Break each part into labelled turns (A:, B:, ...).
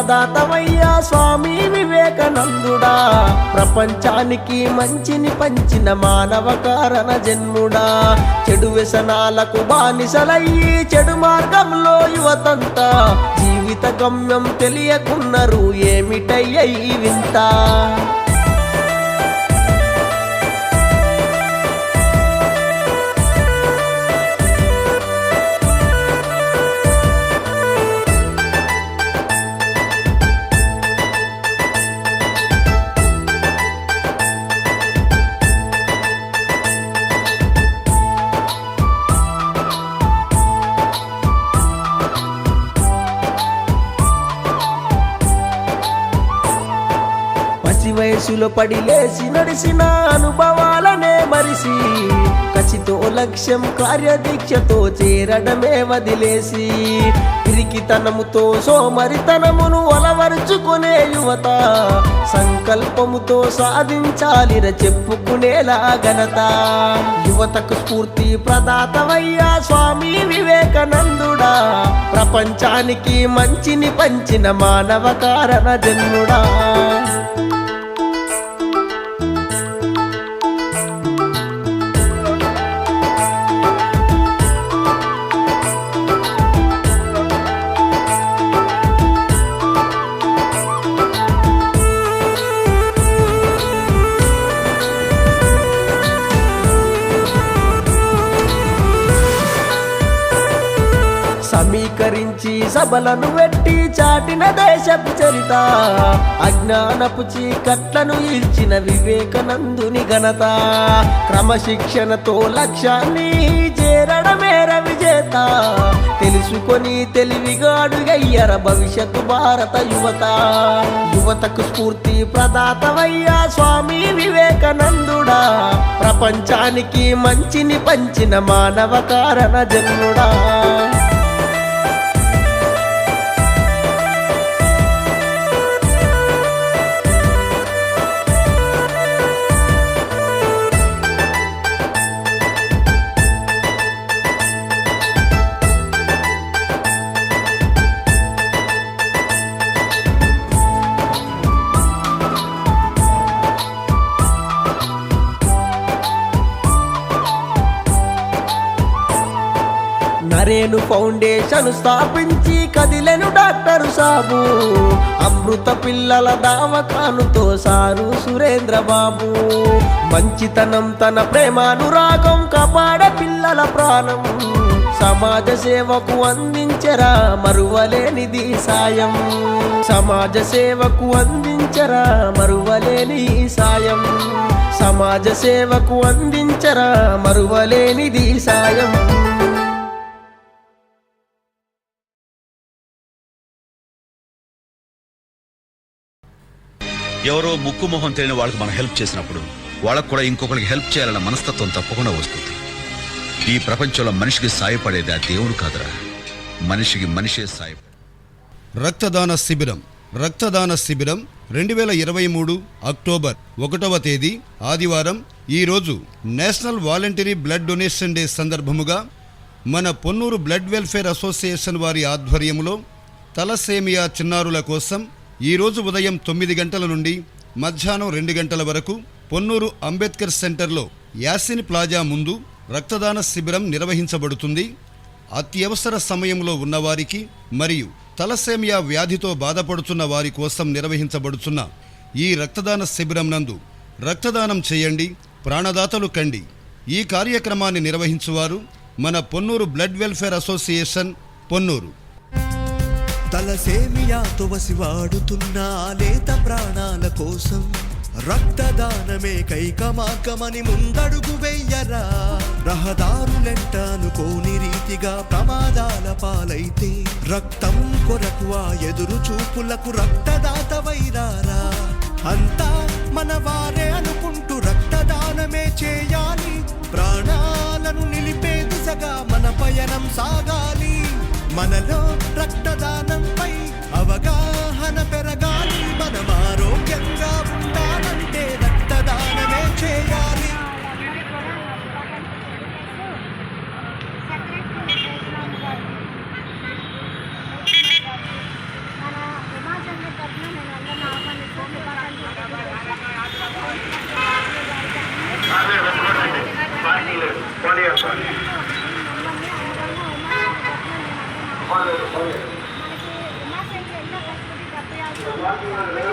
A: ప్రదాతమయ్యా స్వామి వివేకానందుడా. ప్రపంచానికి మంచిని పంచిన మానవ కారణ జన్ముడా. చెడు వ్యసనాలకు బానిసలయ్యి చెడు మార్గంలో యువతంతా. జీవిత గమ్యం తెలియకున్నారు ఏమిటయ్య వింత? పసి పడి లేచి నడిసిన అనుభవాలనే మరిసి కసితో లక్ష్యం కార్యదీక్షతో చేరడమే వదిలేసి పిరికితనముతో సోమరితనమును అలవరుచుకునే యువత సంకల్పముతో సాధించాలిర చెప్పుకునేలా ఘనత. యువతకు స్ఫూర్తి ప్రదాతవయ్యా స్వామి వివేకానందుడా ప్రపంచానికి మంచిని పంచిన మానవ కారణ జన్ముడా. సభలను వెట్టి చాటిన దేశపు చరిత అజ్ఞానపు చీకట్లను ఇల్చిన వివేకానందుని ఘనత. క్రమశిక్షణతో లక్ష్యాన్ని చేరడమేర విజేత తెలుసుకొని తెలివిగాడుగయ్యర భవిష్యత్తు భారత యువత. యువతకు స్ఫూర్తి ప్రదాతవయ్యా స్వామి వివేకానందుడా ప్రపంచానికి మంచిని పంచిన మానవ కారణ జన్ముడా. నేను ఫౌండేషన్ స్థాపించి కదిలెను డాక్టర్ సాబు. అమృత పిల్లల దావకానుతో సారు సురేంద్ర బాబు. మంచితనం తన ప్రేమానురాగం కాపాడ పిల్లల ప్రాణం. సమాజ సేవకు అందించరా మరువలేనిది సాయం. సమాజ సేవకు అందించరా మరువలేని సాయం. సమాజ సేవకు అందించరా మరువలేనిది సాయం.
B: ఎవరో ముక్కు మొహం తెలియని వాళ్ళకి మనం హెల్ప్ చేసినప్పుడు వాళ్ళకు కూడా ఇంకొకరికి హెల్ప్ చేయాలన్న మనస్తత్వం తప్పకుండా వస్తుంది. ఈ ప్రపంచంలో మనిషికి సాయపడేది ఆ దేవుడు కాదురా. మనిషికి మనిషే సాయ
C: రక్తదాన శిబిరం. రక్తదాన శిబిరం రెండు వేల ఇరవై మూడు అక్టోబర్ ఒకటవ తేదీ ఆదివారం ఈరోజు national voluntary blood donation day సందర్భముగా మన పొన్నూరు బ్లడ్ వెల్ఫేర్ అసోసియేషన్ వారి ఆధ్వర్యంలో తలసేమియా చిన్నారుల కోసం ఈరోజు ఉదయం తొమ్మిది గంటల నుండి మధ్యాహ్నం రెండు గంటల వరకు పొన్నూరు అంబేద్కర్ సెంటర్లో యాసిన్ ప్లాజా ముందు రక్తదాన శిబిరం నిర్వహించబడుతుంది. అత్యవసర సమయంలో ఉన్నవారికి మరియు తలసేమియా వ్యాధితో బాధపడుతున్న వారి కోసం నిర్వహించబడుతున్న ఈ రక్తదాన శిబిరం నందు రక్తదానం చేయండి ప్రాణదాతలు కండి. ఈ కార్యక్రమాన్ని నిర్వహించువారు మన Ponnuru blood welfare association Ponnuru.
D: తలసేమియాతో వసి వాడుతున్నా లేత ప్రాణాల కోసం రక్తదానమే కైకమాకమని ముందడుగు వెయ్యరా రహదారులెంటానుకోని రీతిగా ప్రమాదాల పాలైతే రక్తం కొరకు ఆ ఎదురు చూపులకు రక్తదాత వైరారా. అంతా మన వారే అనుకుంటూ రక్తదానమే చేయాలి. ప్రాణాలను నిలిపే దిశగా మన పయనం సాగాలి. మనలో రక్తదానంపై అవగాహన పెరగాలి
E: మనం ఆరోగ్యంగా ఉండాలంటే రక్తదానమే చేయాలి Thank you. Thank you.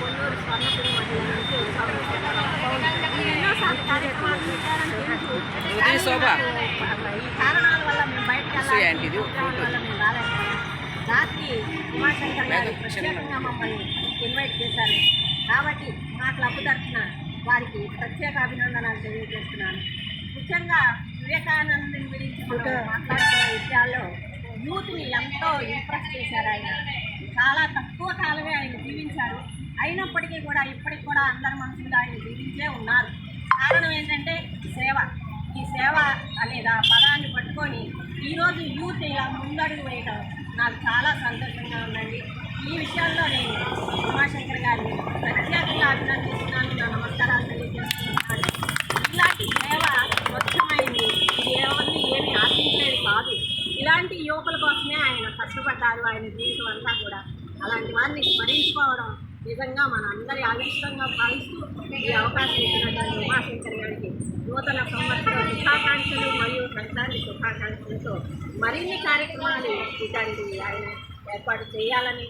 E: Konnur Swarnapuri. ఎన్నోసార్లు కార్యక్రమాలు ఈ కారణాల వల్ల మేము బయటకు వెళ్ళాలి వల్ల మేము రాలేకపోయాం రాత్రి ఉమాశంకర్ గారు ప్రత్యేకంగా మమ్మల్ని ఇన్వైట్ చేశారు. కాబట్టి మా క్లబ్ తరఫున వారికి ప్రత్యేక అభినందనలు తెలియజేస్తున్నాను. ముఖ్యంగా వివేకానందుని గురించి మాట్లాడుతున్న విషయాల్లో యూత్ని ఎంతో ఇంప్రెస్ చేశారు ఆయన. చాలా తక్కువ తక్కువ కాలమే ఆయన జీవించారు. అయినప్పటికీ కూడా ఇప్పటికి కూడా అందరి మనుషులు ఆయన జీవించే ఉన్నారు. కారణం ఏంటంటే సేవ. ఈ సేవ అనేది ఆ పదాన్ని పట్టుకొని ఈరోజు యూత్ ఇలా ముందడుగు వేయడం నాకు చాలా సంతోషంగా ఉందండి. ఈ విషయాల్లో నేను ఉమాశంకర్ గారిని ప్రత్యేకంగా అభినందిస్తున్నాను. నా నమస్కారాలు తెలియజేస్తున్నాను. ఇలాంటి సేవ స్వచ్ఛమైంది. ఎవరిని ఏమి ఆశించేది కాదు. ఇలాంటి యువకుల కోసమే ఆయన కష్టపడ్డారు ఆయన జీవితం అంతా కూడా. అలాంటి వారిని స్మరించుకోవడం నిజంగా మన అందరి అదృష్టంగా భావిస్తూ ఈ అవకాశం ఇచ్చినటువంటి ఉమాశంకర్ గారికి నూతన సంవత్సర శుభాకాంక్షలు మరియు సంక్రాంతి శుభాకాంక్షలతో మరిన్ని కార్యక్రమాలు ఇలాంటివి ఆయన ఏర్పాటు చేయాలని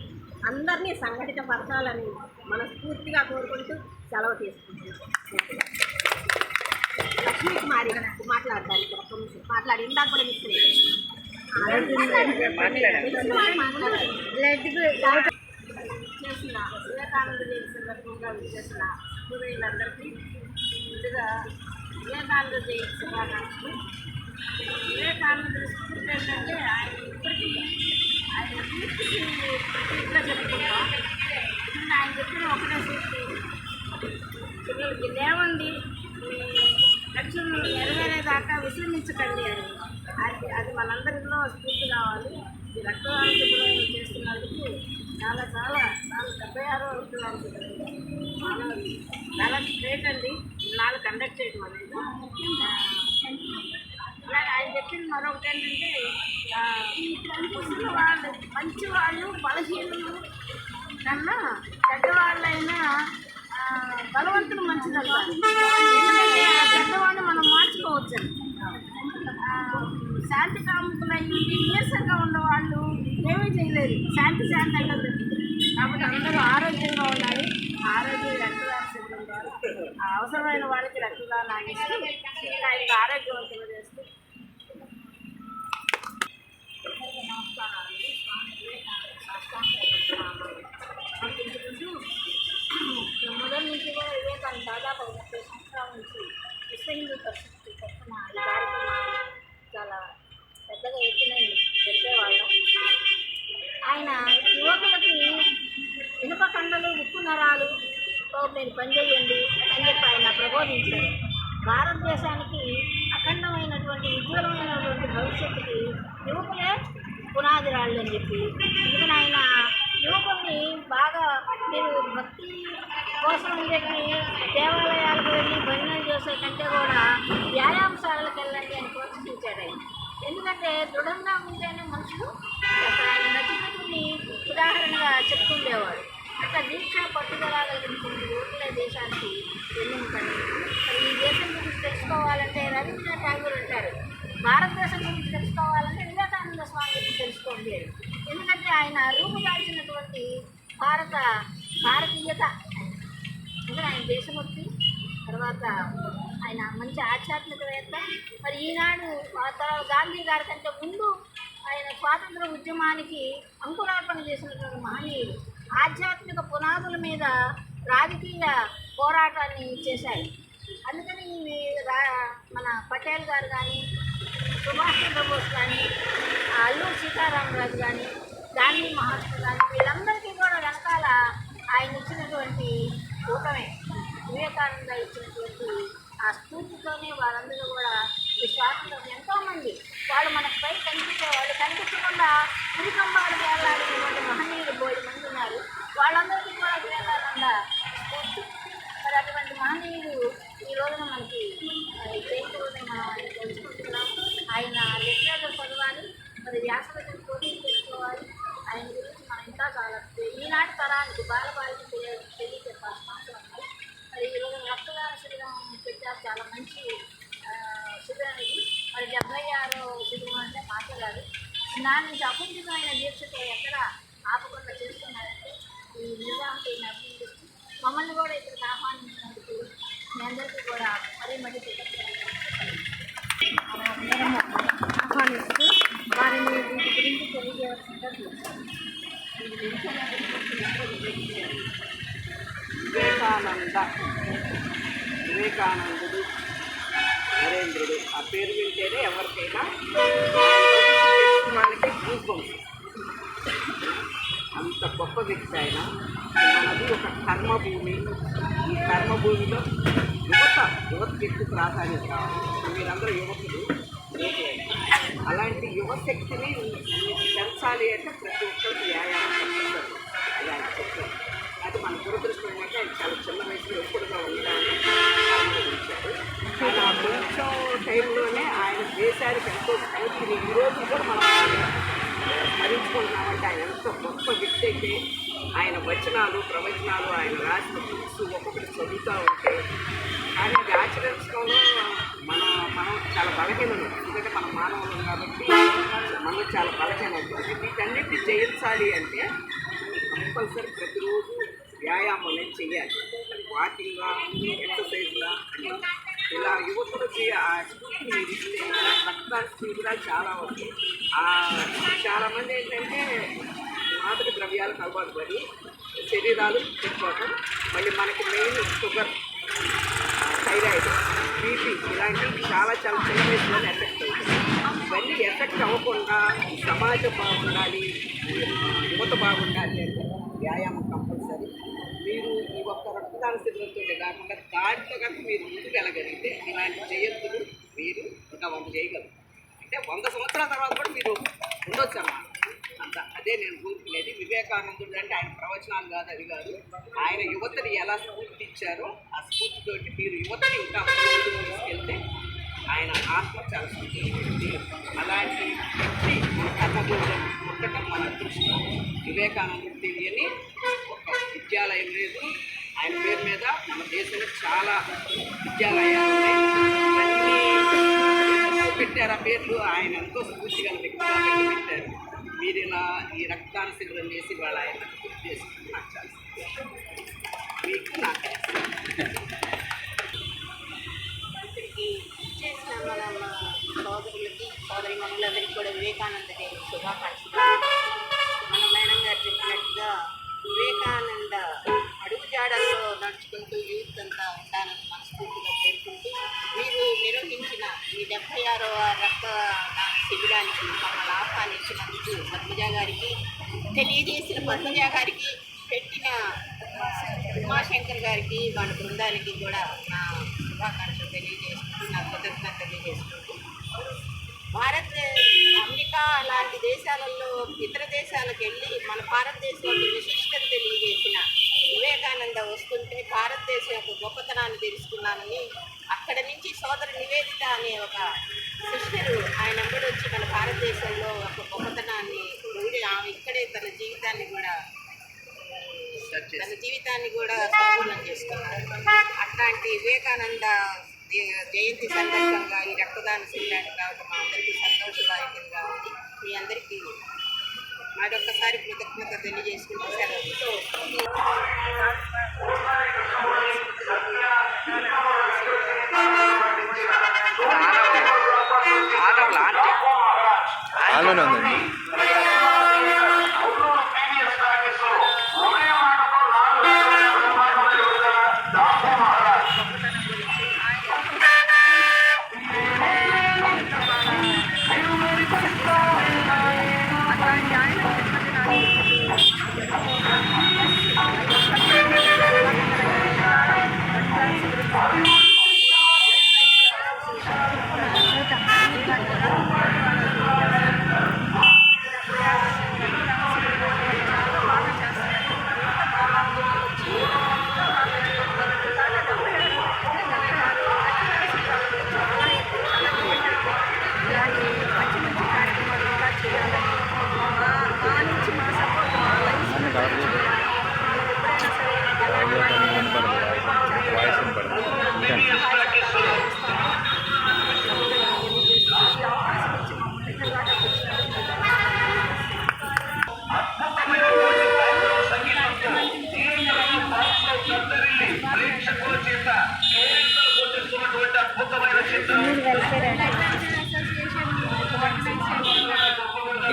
E: అందరినీ సంఘటిత పరచాలని మనస్ఫూర్తిగా కోరుకుంటూ సెలవు తీసుకుంటున్నాం. లక్ష్మీ కుమారి మాట్లాడడానికి ఒక మాట్లాడి ఇందాక కూడా మిస్ చేసిన వివేకానంద జయంతి సందర్భంగా చేసిన పూర్వీయులందరికీ ముందుగా వివేకానంద జయంతి శుభాకాంక్షలు వివేకానంద స్ఫూర్తి ఏంటంటే ఆయన ఇప్పటికీ ఆయన చెప్పుకుంటాం ఆయన చెప్పిన ఒకటే సూక్తి పిల్లలకి లేవండి. మీ లక్ష్యం నెరవేరేదాకా విశ్రమించకండి అని మనందరిలో స్ఫూర్తి కావాలి. ఈ రక్తదాన శిబిరం చేస్తున్నందుకు చాలా చాలా చాలా డెబ్బై ఆరో రక్తదాన శిబిరం చాలా గ్రేట్ అండి. నాలుగు కండక్ట్ చేయడం అనేది. అలాగే ఆయన చెప్పింది మరొకటి ఏంటంటే ముసలి వాళ్ళు మంచి వాళ్ళు బలహీనులు కన్నా పెద్దవాళ్ళైనా బలవంతులు మంచిదంటారు. పెద్దవాళ్ళు ఆ మనం మార్చుకోవచ్చు శాంతి కాముకులయ్యి నీరసంగా ఉన్నవాళ్ళు ఏమీ చేయలేదు. శాంతి శాంతి అంటుంది కాబట్టి అందరూ ఆరోగ్యంగా ఉండాలి. ఆరోగ్యం రక్తదాన శిబిరం ద్వారా అవసరమైన వాళ్ళకి రక్తదానం ఇస్తూ ఇంకా ఆయనకు ఆరోగ్యవంతులు చేస్తూ నమస్కారాలు స్వామి వివేకానంద మొదటి నుంచి కూడా వివేకానంద దాదాపు ముప్పై సంవత్సరాల నుంచి. విశ్వ హిందూ పరిస్థితి తరఫున ఈ కార్యక్రమాలు చాలా పెద్దగా ఎత్తున జరిపేవాళ్ళం ఆయన యువకులకి ఇనుప కండలు ఉప్పు నరాలు బాబు మీరు పనిచేయండి అని చెప్పి ఆయన ప్రబోధించారు భారతదేశానికి అఖండమైనటువంటి ఉజ్వలమైనటువంటి భవిష్యత్తుకి యువకులే పునాది రాళ్ళు అని చెప్పి. అందుకని ఆయన యువకుల్ని బాగా మీరు భక్తి కోసం చెప్పి దేవాలయాలకు వెళ్ళి భజనలు చేసే కంటే కూడా వ్యాయామశాలలకు వెళ్ళండి అని ప్రోత్సహించాడు ఆయన. ఎందుకంటే దృఢంగా ఉంటేనే మనుషులు ఆయన నచ్చినటువంటి ఉదాహరణగా చెప్పుకుండేవాడు. ఒక దీక్ష పట్టుదల కలిగించింది ఓట్ల దేశానికి వెన్నెముకండి మరి ఈ దేశం గురించి తెలుసుకోవాలంటే రవీంద్రనాథ్ ఠాగూర్ అంటారు. భారతదేశం గురించి తెలుసుకోవాలంటే వివేకానంద స్వామి గురించి తెలుసుకోండి ఎందుకంటే ఆయన రూపుదాల్చినటువంటి భారత భారతీయత. అందుకని ఆయన దేశభక్తి తర్వాత ఆయన మంచి ఆధ్యాత్మికవేత్త. మరి ఈనాడు తర్వాత గాంధీ గారి కంటే ముందు ఆయన స్వాతంత్ర ఉద్యమానికి అంకురార్పణ చేసినటువంటి మహనీయుడు ఆధ్యాత్మిక పునాదుల మీద రాజకీయ పోరాటాన్ని చేశారు అందుకని రా- మన పటేల్ గారు కానీ సుభాష్ చంద్రబోస్ కానీ అల్లూరు సీతారామరాజు కానీ గాంధీ మహాత్మ కానీ వీళ్ళందరికీ కూడా వెనకాల ఆయన ఇచ్చినటువంటి కూటమే. వివేకానంద ఇచ్చినటువంటి ఆ స్ఫూర్తితోనే వారందరూ కూడా ఈ స్వాతంత్రం ఎంతోమంది వాళ్ళు మనకు పై కనిపించేవాళ్ళు కనిపించకుండా ఉరికంబాలకు వెళ్ళాలనేటువంటి మహనీయులు బోడి మంది ఉన్నారు. వాళ్ళందరికీ కూడా వేలాలన్న మరి అటువంటి మహనీయులు
A: ఈ
E: రోజున మనకి చేయకూడదని మనం ఆయన తెలుసుకుంటున్నాం ఆయన లిటరేచర్ చదవాలి మరి వ్యాసరచన పోటీ తెలుసుకోవాలి ఆయన గురించి మనం ఇంకా చాలా ఈనాటి తరానికి బాలబాలికి దాని
A: నుంచి అకుంఠితమైన దీక్షతో ఎక్కడ ఆపకుండా చేస్తున్నారంటే ఈ నిజాంకి అభినందిస్తూ మమ్మల్ని కూడా ఇక్కడికి ఆహ్వానించినందుకు మీ అందరికీ కూడా మరీ మరీ ఆహ్వానిస్తూ వారిని వీటి గురించి తెలియజేయాల్సిందిగా
F: వివేకానంద వివేకానందుడు నరేంద్రుడు. ఆ పేరు వింటేనే ఎవరికైనా గొప్ప వ్యక్తి ఆయన. మనది ఒక కర్మభూమి. ఈ కర్మభూమిలో యువత యువత ఎక్కువ ప్రాధాన్యత. మీరందరూ యువకులు. అలాంటి యువశక్తిని పెంచాలి అంటే ప్రతి ఒక్కరికి వ్యాయామం అది మన దురదృష్టం ఏంటంటే ఆయన చాలా చిన్న వయసులో ఎప్పుడుగా ఉండాలని ఆలోచించారు ఆయన ఆ కొంచెం టైంలోనే ఆయన దేశానికి ఎంతో స్ఫూర్తిని ఈ రోజు కూడా మనం స్మరించుకుంటున్నామంటే ఆయన ఎంత గొప్ప వ్యక్తి అయితే. ఆయన వచనాలు ప్రవచనాలు ఆయన రాసిన బుక్స్ ఒక్కొక్కటి చదువుతూ ఉంటే. కానీ అది ఆచరించడంలో మన మనం చాలా బలహీనలు. ఎందుకంటే మనం మానవులు కాబట్టి మనం చాలా బలహీనలు వీటన్నిటి జయించాలి అంటే కంపల్సరీ ప్రతిరోజు వ్యాయామం అనేది చేయాలి. వాకింగ్గా ఎక్సర్సైజ్గా ఇలా యువకులకి ఆ స్ఫూర్తిని మీరు కూడా చాలా ఉంది ఆ చాలామంది ఏంటంటే మాదక ద్రవ్యాలకు అలవాటు పడి శరీరాలు పెట్టుకోవటం మళ్ళీ మనకి మెయిన్ షుగర్ థైరాయిడ్ బీపీ ఇలాంటివి చాలా చాలా చిన్న వయసులోనే ఎఫెక్ట్ అవుతుంది ఇవన్నీ ఎఫెక్ట్ అవ్వకుండా సమాజం బాగుండాలి యువత బాగుండాలి అంటే వ్యాయామం కంపల్సరీ మీరు ఈ ఒక్క రక్తదాన శిబిరంతో కాకుండా దాంట్లో కనుక మీరు ముందుకు వెళ్ళగలిగితే ఇలాంటి జయంతులు మీరు ఇంకా వంద చేయగలరు. అంటే వంద సంవత్సరాల తర్వాత కూడా మీరు ఉండొచ్చు అన్నమాట. అంత అదే నేను కోరుకునేది. వివేకానందుడు అంటే ఆయన ప్రవచనాలు కాదు అది కాదు. ఆయన యువతని ఎలా స్ఫూర్తి ఇచ్చారో ఆ స్ఫూర్తితోటి మీరు యువతని ఇంకా తీసుకెళ్తే ఆయన ఆత్మ చాలా సంతోషించింది అలాంటి వ్యక్తి మన కర్మభూమిలో పుట్టడం మన అదృష్టం వివేకానందుడు తెలియని ఒక విద్యాలయం లేదు. ఆయన పేరు మీద మన దేశంలో చాలా విద్యాలయాలు ఉన్నాయి. అన్నీ పెట్టారు. ఆ పేర్లు ఆయన ఎంతో స్ఫూర్తి గల వ్యక్తి పెట్టారు. మీరు ఇలా ఈ రక్తదాన శిబిరం చేసి వాళ్ళ ఆయన గుర్తు చేసుకుని నాకు చాలా మీకు నాకు
A: ఇక్కడికి చేసిన మన మన సోదరులకి సోదరి మనులందరికీ కూడా వివేకానంద డే శుభాకాంక్షలు. మన మేడం గారు చెప్పినట్టుగా వివేకానంద అడుగుజాడల్లో నడుచుకుంటూ యూత్ అంతా ఉండాలని మనస్ఫూర్తిగా కోరుకుంటూ మీరు నిర్వహించిన ఈ డెబ్బై ఆరవ రక్తదాన శిబిరానికి మమ్మల్ని ఆహ్వానించినందుకు పద్మజ గారికి తెలియజేసిన పద్మజ గారికి పెట్టిన ఉమాశంకర్ గారికి వాళ్ళ బృందానికి కూడా నా శుభాకాంక్షలు తెలియజేసుకుంటూ నా కృతజ్ఞత తెలియజేసుకుంటూ భారత్ అమెరికా లాంటి దేశాలలో ఇతర దేశాలకు వెళ్ళి మన భారతదేశంలో విశిష్టత తెలియజేసిన వివేకానంద వస్తుంటే భారతదేశం యొక్క గొప్పతనాన్ని తెలుసుకున్నానని అక్కడ నుంచి సోదర నివేదిత అనే ఒక సిస్టరు ఆయన వెంబడి వచ్చి మన భారతదేశంలో ఒక గొప్పతనాన్ని ఉండి ఆమె ఇక్కడే తన జీవితాన్ని కూడా తన జీవితాన్ని కూడా సంపూర్ణం చేసుకున్నారు. అట్లాంటి వివేకానంద జయంతి సందర్భంగా ఈ రక్తదాన శిబిరానికి రావడం మా అందరికీ సంతోషదాయకంగా ఉంది. మీ అందరికీ మరొకసారి కృతజ్ఞత తెలియజేసుకుంటూ సెలవు.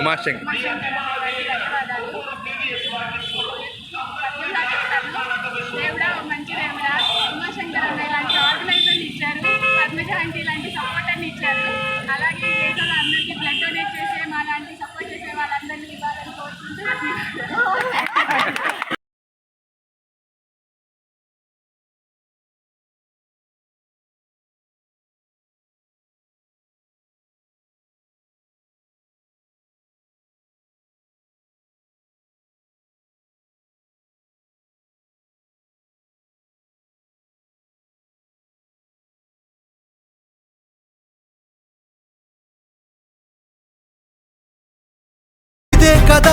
G: ఉమాశంకర్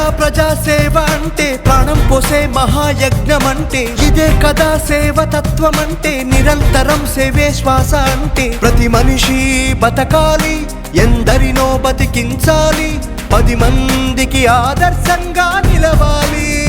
D: ప్రజాసేవ అంటే ప్రాణం పోసే మహాయజ్ఞం అంటే ఇదే కదా సేవ తత్వం అంటే నిరంతరం సేవే శ్వాస అంటే. ప్రతి మనిషి బతకాలి ఎందరినో బతికించాలి పది మందికి ఆదర్శంగా నిలవాలి.